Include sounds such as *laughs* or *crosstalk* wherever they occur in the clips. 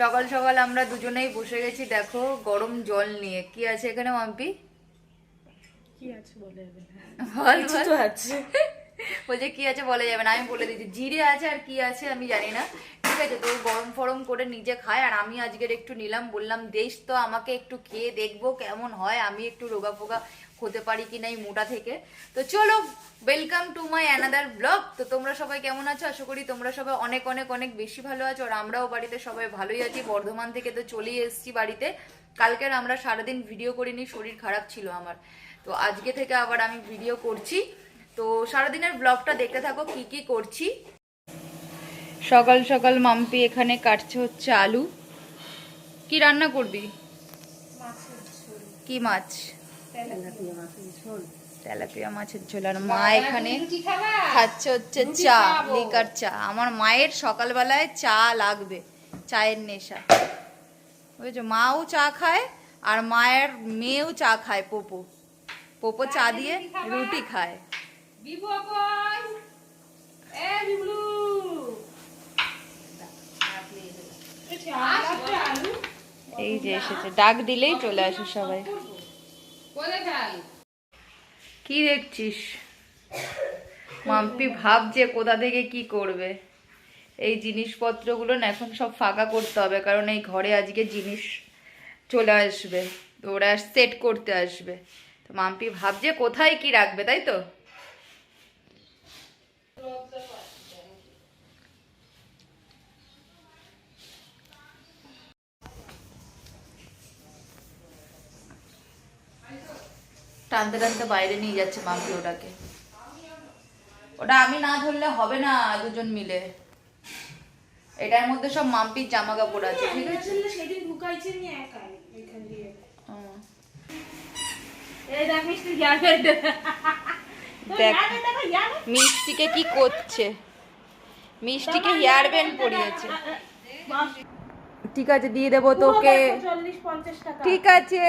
সকাল সকাল আমরা দুজনেই বসে গেছি দেখো গরম জল নিয়ে। কি আছে এখানে মাম্পি? কি আছে বলে যাবে আছে। *laughs* বলছে কি আছে বলা যাবে না আমি বলে দিচ্ছি। জিরে আছে আর কি আছে আমি জানি না। আছে তো গরম ফরম করে নিজে খায়। আর আমি আজকের একটু নিলাম, বললাম, দেশ তো আমাকে একটু খেয়ে দেখব কেমন হয়। আমি একটু রোগা ফোগা হতে পারি কি নাই মোটা থেকে। তো চলো welcome to my another blog তো তোমরা সবাই কেমন আছো? আশা করি তোমরা সবাই অনেক অনেক অনেক বেশি ভালো আছো। আর আমরাও বাড়িতে সবাই ভালোই আছি। বর্ধমান থেকে তো চলেই এসেছি বাড়িতে। কালকের আমরা সারাদিন ভিডিও করিনি, শরীর খারাপ ছিল আমার। তো আজকে থেকে আবার আমি ভিডিও করছি। তো সারাদিনের ব্লগটা দেখতে থাকো, কি কি করছি? সকাল সকাল মাম্পি এখানে কাটছে হচ্ছে আলু। কি রান্না করবি? কি মাছ? তেলাপিয়া মাছের ঝোল। আর মা এখানে খাচ্ছে হচ্ছে চা লিকার চা। আমার মায়ের সকালবেলায় চা লাগবে চায়ের নেশা। বুঝেছ? মাও চা খায় আর মায়ের মেয়েও চা খায় পোপো। পোপো চা দিয়ে রুটি খায়। বিবু এ বিবলু এই যে এসেছে। ডাক দিলেই চলে আসে সবাই। কি দেখছিস? মাম্পি ভাবছে কোথা থেকে কি করবে। এই জিনিসপত্রগুলো না এখন সব ফাঁকা করতে হবে, কারণ এই ঘরে আজকে জিনিস চলে আসবে। ওরা সেট করতে আসবে। তো মাম্পি ভাবছে কোথায় কি রাখবে, তাই তো? টানতে টানতে বাইরে নিয়ে যাচ্ছে মাম্পি ওটাকে। ওটা আমি না ধরলে হবে না দুজন মিলে। এটার মধ্যে সব মাম্পির জামা কাপড় আছে ঠিক আছে? সেদিন ঢুকাইছে এখান দিয়ে। মিষ্টিকে কি করছে? মিষ্টিকে হেয়ার ব্যান্ড পরিয়েছে। ঠিক আছে দিয়ে দেবো তোকে। ঠিক আছে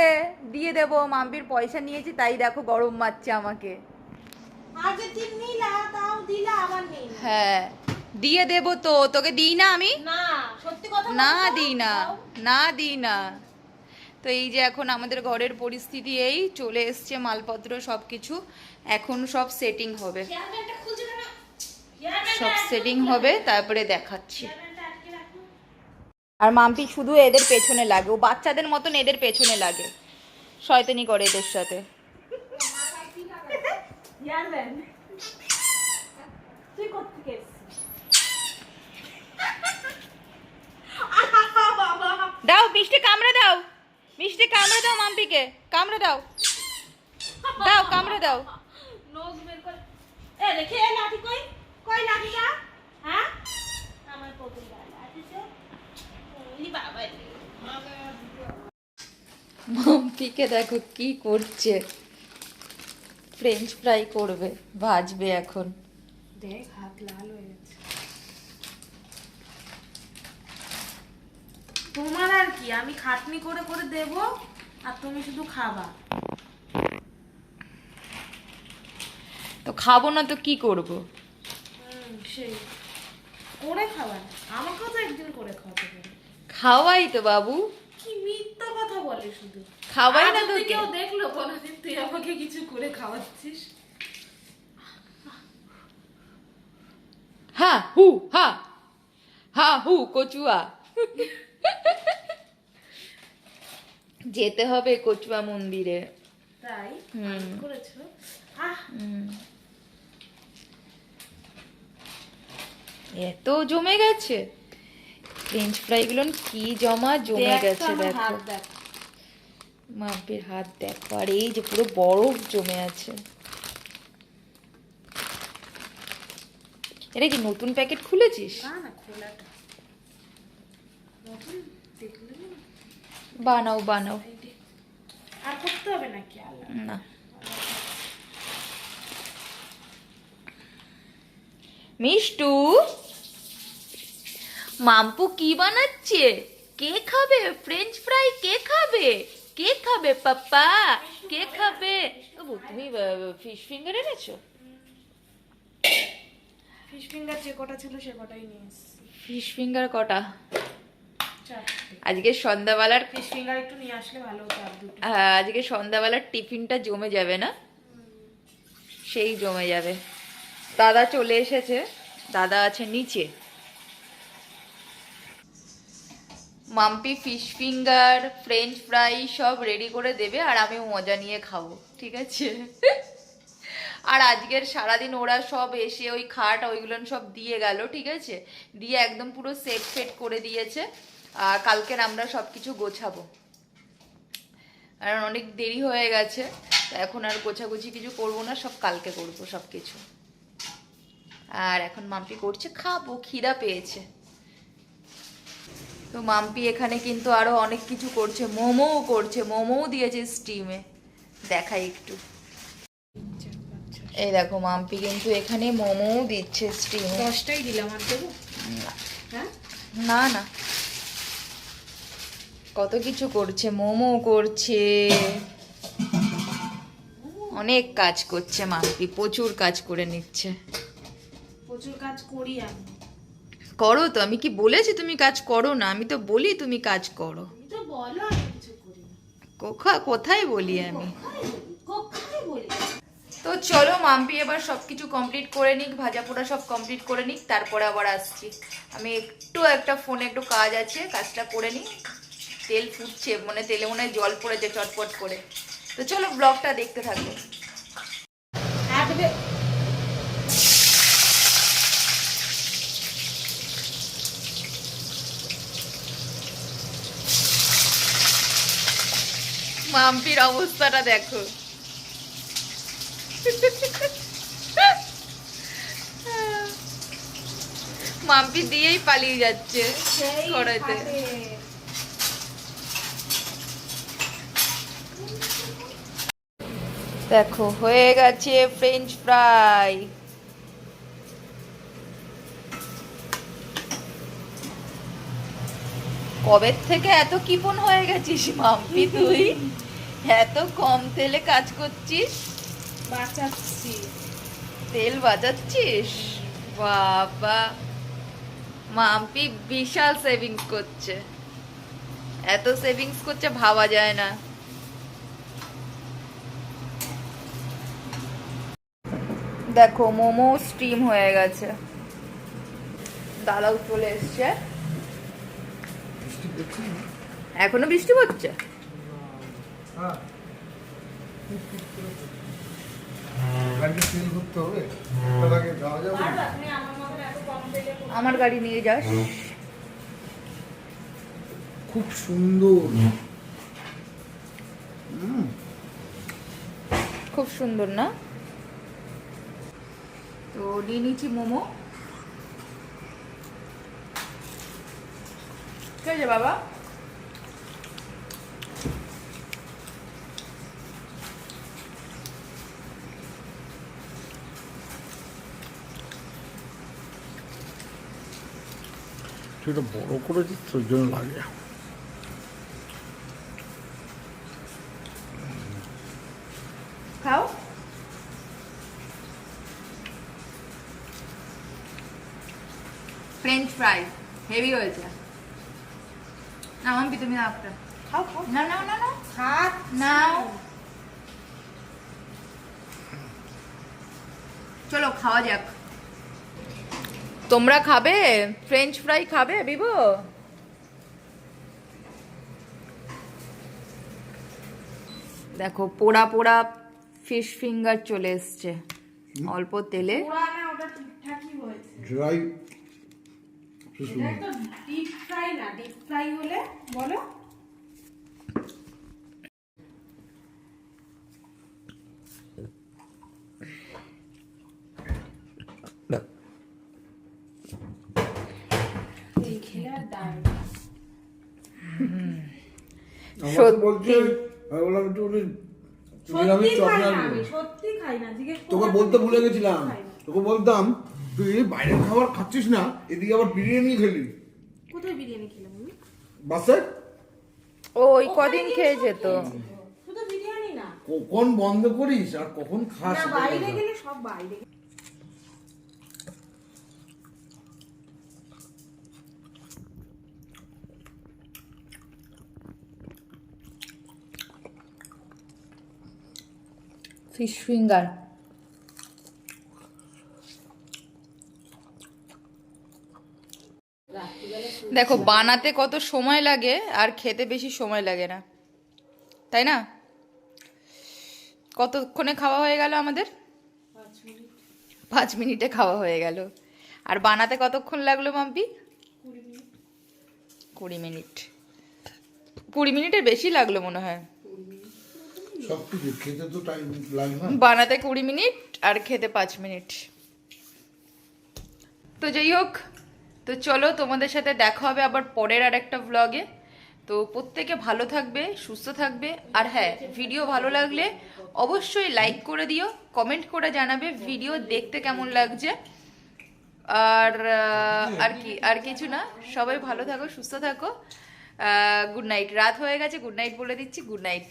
দিয়ে দেবো। মাম্পির পয়সা নিয়েছি তাই দেখো গরম মারছে আমাকে। হ্যাঁ দিয়ে দেবো তো। তোকে দিই না আমি? না দিই না না দিই না। তো এই যে এখন আমাদের ঘরের পরিস্থিতি এই চলে এসছে মালপত্র সব কিছু এখন সব সেটিং হবে। সব সেটিং হবে তারপরে দেখাচ্ছি। আর মাম্পি শুধু এদের পেছনে লাগে, ও বাচ্চাদের মতন এদের পেছনে লাগে। শয়তানি করে এদের সাথে। দাও, মিষ্টি কামড়ে দাও। মিষ্টি কামড়ে দাও মাম্পিকে, কামড়ে দাও। দাও, কামড়ে দাও। এ দেখে এ কই? কই লাঠিটা হ্যাঁ? আমার পুতুল লাঠি মাম্পিকে দেখো কি করছে। ফ্রেঞ্চ ফ্রাই করবে ভাজবে এখন। দেখ হাত লাল হয়ে গেছে। তোমার আর কি? আমি খাটনি করে করে দেব আর তুমি শুধু খাবা। তো খাব না তো কি করব? হুম সেই। করে খাবা না। আমাকেও তো একদিন করে খাওয়াতে খাওয়াই তো বাবু। কি মিথ্যা কথা বলে শুধু। খাওয়াই না তোকে। কেউ দেখল কোনোদিন তুই আমাকে কিছু করে খাওয়াচ্ছিস। হা হু হা। হা হু কচুয়া। যেতে হবে কচুয়া মন্দিরে। তাই। করেছ? আহ! এত জমে গেছে। ফ্রেঞ্চ ফ্রাই গুলো কি জমা জমে গেছে দেখো। মাম্পির হাত দেখো আর এই যে পুরো বরফ জমে আছে। এটা কি নতুন প্যাকেট খুলেছিস? বানাও বানাও। আর করতে হবে নাকি না। মিষ্টু? মাম্পু কি বানাচ্ছে? কে খাবে? ফ্রেঞ্চ ফ্রাই কে খাবে? কে খাবে পাপ্পা? কে খাবে? বাবু, তুমি ফিশ ফিঙ্গার এনেছো? ফিশ ফিঙ্গার যে কটা ছিল সে কটাই নিয়ে ফিশ ফিঙ্গার কটা? আজকে সন্ধ্যাবেলার ফিশ ফিঙ্গার একটু নিয়ে আসলে ভালো হতো হ্যাঁ, আজকে সন্ধ্যাবেলার টিফিনটা জমে যাবে না? সেই জমে যাবে। দাদা চলে এসেছে। দাদা আছে নিচে। Mampi fish finger french fry সব রেডি করে দেবে আর আমি মজা নিয়ে খাব, ঠিক আছে? আর আজকের সারাদিন ওরা সব এসে ওই খাট ওইগুলো সব দিয়ে গেল, ঠিক আছে? দিয়ে একদম পুরো সেট ফেট করে দিয়েছে, আর কালকের আমরা সব কিছু গোছাবো। আর অনেক দেরি হয়ে গেছে এখন আর গোছাগুছি কিছু করব না, সব কালকে করব সব কিছু। আর এখন মাম্পি করছে, খাব, খিদা পেয়েছে। তো মাম্পি এখানে কিন্তু আরও অনেক কিছু করছে মোমোও করছে মোমোও দিয়েছে স্টিমে দেখাই একটু। এই দেখো মাম্পি কিন্তু এখানে মোমোও দিচ্ছে স্টিমে দশটাই দিলাম আর দেবো? হ্যাঁ? না না। কত কিছু করছে মোমো করছে। অনেক কাজ করছে মাম্পি প্রচুর কাজ করে নিচ্ছে। প্রচুর কাজ করি আমি। করো তো। আমি কি বলেছি তুমি কাজ করো না? আমি তো বলি তুমি কাজ করো। কোথায় বলি আমি? তো চলো মাম্পি এবার সব কিছু কমপ্লিট করে নিক ভাজা পোড়া সব কমপ্লিট করে নিক তারপরে আবার আসছি। আমি একটু একটা ফোনে একটু কাজ আছে কাজটা করে নিই। তেল ফুটছে মানে তেলে মনে হয় জল পড়েছে চটপট করে। তো চলো ব্লগটা দেখতে থাকো। মাম্পির অবস্থাটা দেখো। মাম্পি দিয়েই পালিয়ে যাচ্ছে কড়াইতে দেখো হয়ে গেছে ফ্রেঞ্চ ফ্রাই কবে থেকে এত কিপন হয়ে গেছিস মাম্পি তুই? এত কম তেলে কাজ করছিস? বাঁচাচ্ছি। তেল বাজাচ্ছিস? বাবা। মাম্পি বিশাল সেভিংস করছে। এত সেভিংস করছে ভাবা যায় না। দেখো মোমো স্টিম হয়ে গেছে। দাদাও চলে এসছে। বৃষ্টি পড়ছে? যাবে আর আপনি আমার গাড়ি নিয়ে যাস। খুব সুন্দর। হুম। খুব সুন্দর না? তো নিয়ে নিচ্ছি মোমো। আছে বাবা? সেটা বড় করেছি তো ওই জন্য লাগে। খাও। ফ্রেঞ্চ ফ্রাই হেভি হয়েছে। না মাম্পি তুমি নাও একটা খাও খাও। না না না না হাত। নাও। চলো খাওয়া যাক। তোমরা খাবে? ফ্রেঞ্চ ফ্রাই খাবে বিবো দেখো পোড়া পোড়া ফিশ ফিঙ্গার চলে এসছে। অল্প তেলে। ড্রাই এটা তো ডিপ ফ্রাই না ডিপ ফ্রাই হলে বলো। সত্যি। তোকে বলতে ভুলে গেছিলাম। তোকে বলতাম তুই বাইরের খাবার খাচ্ছিস না এদিকে আবার বিরিয়ানি খেলি। কোথায় বিরিয়ানি খেলাম আমি বাসে? ওই কদিন খেয়ে যেত। শুধু বিরিয়ানি না। কখন বন্ধ করিস আর কখন খাস না বাইরে গেলে সব বাইরে। ফিশ ফিঙ্গার দেখো বানাতে কত সময় লাগে আর খেতে বেশি সময় লাগে না। তাই না? কতক্ষণে খাওয়া হয়ে গেল আমাদের? পাঁচ মিনিটে খাওয়া হয়ে গেল। আর বানাতে কতক্ষণ লাগল মাম্পি? কুড়ি মিনিট। কুড়ি মিনিটের বেশি লাগল মনে হয়। বানাতে কুড়ি মিনিট আর খেতে পাঁচ মিনিট। তো যাই হোক তো চলো তোমাদের সাথে দেখা হবে আবার পরের আর একটা ব্লগে তো প্রত্যেকে ভালো থাকবে, সুস্থ থাকবে। আর হ্যাঁ ভিডিও ভালো লাগলে অবশ্যই লাইক করে দিও কমেন্ট করে জানাবে ভিডিও দেখতে কেমন লাগছে। আর আর কি, আর কিছু না, সবাই ভালো থাকো, সুস্থ থাকো। গুড নাইট রাত হয়ে গেছে গুড নাইট বলে দিচ্ছি গুড নাইট